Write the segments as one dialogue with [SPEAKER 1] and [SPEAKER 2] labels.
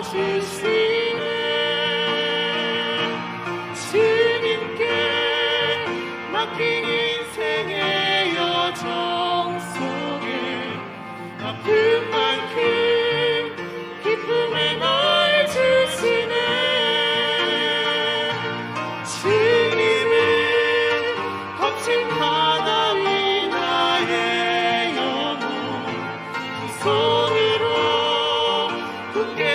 [SPEAKER 1] 하시시네 주님께 맡긴 인생의 여정 속에 아픈 만큼 기쁨을
[SPEAKER 2] 나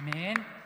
[SPEAKER 2] Amen.